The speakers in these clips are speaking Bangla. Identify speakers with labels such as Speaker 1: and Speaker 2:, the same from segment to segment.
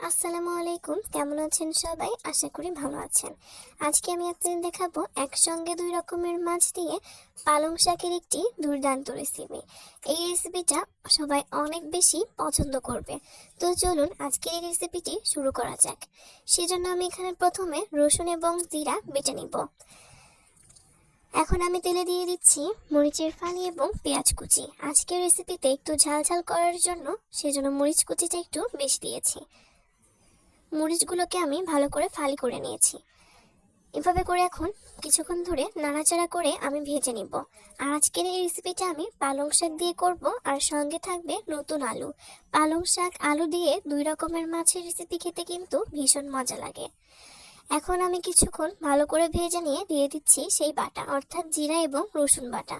Speaker 1: আসসালামু আলাইকুম। কেমন আছেন সবাই? আশা করি ভালো আছেন। আজকে আমি আপনাদের দেখাবো একসঙ্গে দুই রকমের মাছ দিয়ে পালং শাকের একটি দুর্দান্ত রেসিপি এই রেসিপিটা সবাই অনেক বেশি পছন্দ করবে। তো চলুন আজকের এই রেসিপিটি শুরু করা যাক। সেজন্য আমি এখানে প্রথমে রসুন এবং জিরা বেটে নিব। এখন আমি তেলে দিয়ে দিচ্ছি মরিচের ফালি এবং পেঁয়াজ কুচি। আজকের রেসিপিতে একটু ঝাল ঝাল করার জন্য সেজন্য মরিচ কুচিটা একটু বেশি দিয়েছি। মরিচগুলোকে আমি ভালো করে ফালি করে নিয়েছি। এভাবে করে এখন কিছুক্ষণ ধরে নাড়াচাড়া করে আমি ভেজে নিব। আর আজকের এই রেসিপিটা আমি পালং শাক দিয়ে করব আর সঙ্গে থাকবে নতুন আলু। পালং শাক, আলু দিয়ে দুই রকমের মাছের রেসিপি খেতে কিন্তু ভীষণ মজা লাগে। এখন আমি কিছুক্ষণ ভালো করে ভেজে নিয়ে দিয়ে দিচ্ছি সেই বাটা, অর্থাৎ জিরা এবং রসুন বাটা।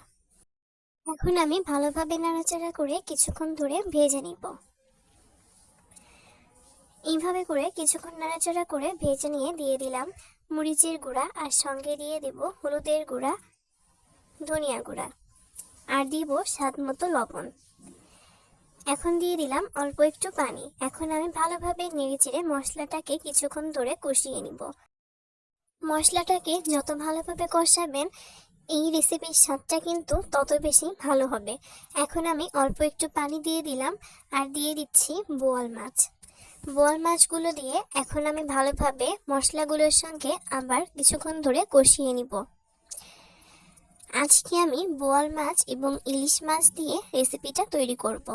Speaker 1: এখন আমি ভালোভাবে নাড়াচাড়া করে কিছুক্ষণ ধরে ভেজে নিব। এইভাবে করে কিছুক্ষণ নাড়াচাড়া করে ভেজে নিয়ে দিয়ে দিলাম মরিচের গুঁড়া আর সঙ্গে দিয়ে দেব হলুদের গুঁড়া, ধনিয়া গুঁড়া আর দিব স্বাদ মতো লবণ। এখন দিয়ে দিলাম অল্প একটু পানি। এখন আমি ভালোভাবে নেড়েচেড়ে মশলাটাকে কিছুক্ষণ ধরে কষিয়ে নিব। মশলাটাকে যত ভালোভাবে কষাবেন, এই রেসিপির স্বাদটা কিন্তু তত বেশি ভালো হবে। এখন আমি অল্প একটু পানি দিয়ে দিলাম আর দিয়ে দিচ্ছি বোয়াল মাছ। বোয়াল মাছগুলো দিয়ে এখন আমি ভালোভাবে মশলাগুলোর সঙ্গে আবার কিছুক্ষণ ধরে কষিয়ে নিব। আজকে আমি বোয়াল মাছ এবং ইলিশ মাছ দিয়ে রেসিপিটা তৈরি করব।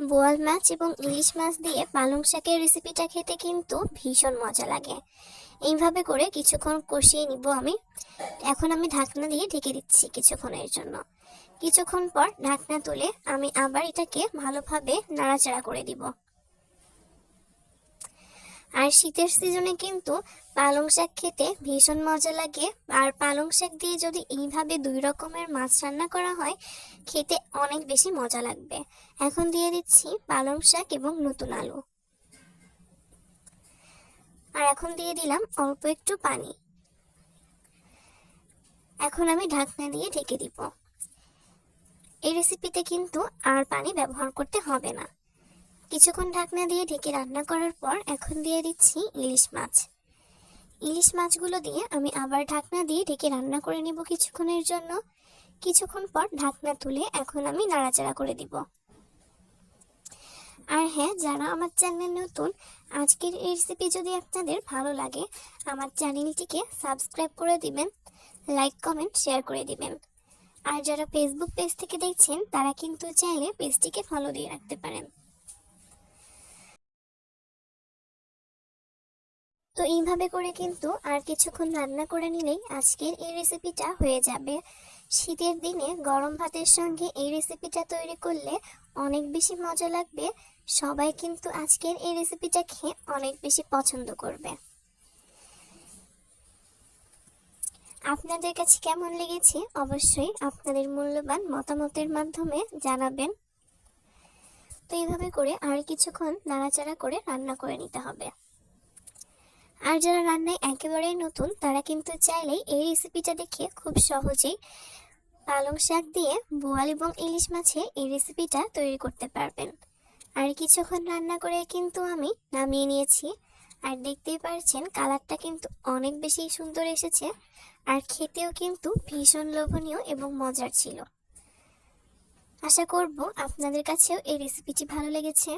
Speaker 1: বোয়াল মাছ এবং ইলিশ মাছ দিয়ে পালং শাকের রেসিপিটা খেতে কিন্তু ভীষণ মজা লাগে। এইভাবে করে কিছুক্ষণ কষিয়ে নিব আমি। এখন আমি ঢাকনা দিয়ে ঢেকে দিচ্ছি কিছুক্ষণের জন্য। কিছুক্ষণ পর ঢাকনা তুলে আমি আবার এটাকে ভালোভাবে নাড়াচাড়া করে দিব। আর শীতের সিজনে কিন্তু পালং শাক খেতে ভীষণ মজা লাগে। আর পালং শাক দিয়ে যদি এইভাবে দুই রকমের মাছ রান্না করা হয়, খেতে অনেক বেশি মজা লাগবে। এখন দিয়ে দিচ্ছি পালং শাক এবং নতুন আলু। আর এখন দিয়ে দিলাম অল্প একটু পানি। এখন আমি ঢাকনা দিয়ে ঢেকে দিব। এই রেসিপিতে কিন্তু আর পানি ব্যবহার করতে হবে না। কিছুক্ষণ ঢাকনা দিয়ে ঢেকে রান্না করার পর এখন দিয়ে দিচ্ছি ইলিশ মাছ। ইলিশ মাছগুলো দিয়ে আমি আবার ঢাকনা দিয়ে ঢেকে রান্না করে নিব কিছুক্ষণের জন্য। কিছুক্ষণ পর ঢাকনা তুলে এখন আমি নাড়াচাড়া করে দিব। আর হ্যাঁ যারা আমার চ্যানেল নতুন, আজকের এই রেসিপি যদি আপনাদের ভালো লাগে, আমার চ্যানেলটিকে সাবস্ক্রাইব করে দিবেন, লাইক, কমেন্ট, শেয়ার করে দিবেন। আর যারা ফেসবুক পেজ থেকে দেখছেন, তারা কিন্তু চাইলে পেজটিকে ফলো দিয়ে রাখতে পারেন। তো এইভাবে করে কিন্তু আর কিছুক্ষণ রান্না করে নিলেই আজকের এই রেসিপিটা হয়ে যাবে। শীতের দিনে গরম ভাতের সঙ্গে এই রেসিপিটা তৈরি করলে অনেক বেশি মজা লাগবে। সবাই কিন্তু আজকের এই রেসিপিটা খেয়ে অনেক বেশি পছন্দ করবে। আপনাদের কাছে কেমন লেগেছে? অবশ্যই আপনাদের মূল্যবান মতামতের মাধ্যমে জানাবেন। তো এইভাবে করে আর কিছুক্ষণ নাড়াচাড়া করে রান্না করে নিতে হবে। আর যারা রান্নায় একেবারেই নতুন, তারা কিন্তু চাইলেই এই রেসিপিটা দেখে খুব সহজেই পালং শাক দিয়ে বোয়াল এবং ইলিশ মাছে এই রেসিপিটা তৈরি করতে পারবেন। আর কিছুক্ষণ রান্না করে কিন্তু আমি নামিয়ে নিয়েছি। আর দেখতেই পারছেন, কালারটা কিন্তু অনেক বেশি সুন্দর এসেছে। আর খেতেও কিন্তু ভীষণ লোভনীয় এবং মজার ছিল। আশা করব আপনাদের কাছেও এই রেসিপিটি ভালো লেগেছে।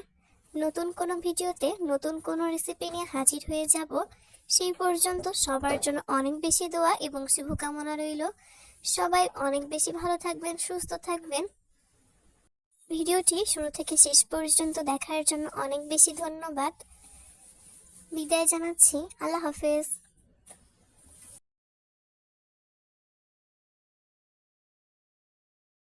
Speaker 1: নতুন কোনো ভিডিওতে নতুন কোনো রেসিপি নিয়ে হাজির হয়ে যাব। সেই পর্যন্ত সবার জন্য অনেক বেশি দোয়া এবং শুভকামনা রইল। সবাই অনেক বেশি ভালো থাকবেন, সুস্থ থাকবেন। ভিডিওটি শুরু থেকে শেষ পর্যন্ত দেখার জন্য অনেক বেশি ধন্যবাদ। বিদায় জানাচ্ছি। আল্লাহ হাফেজ।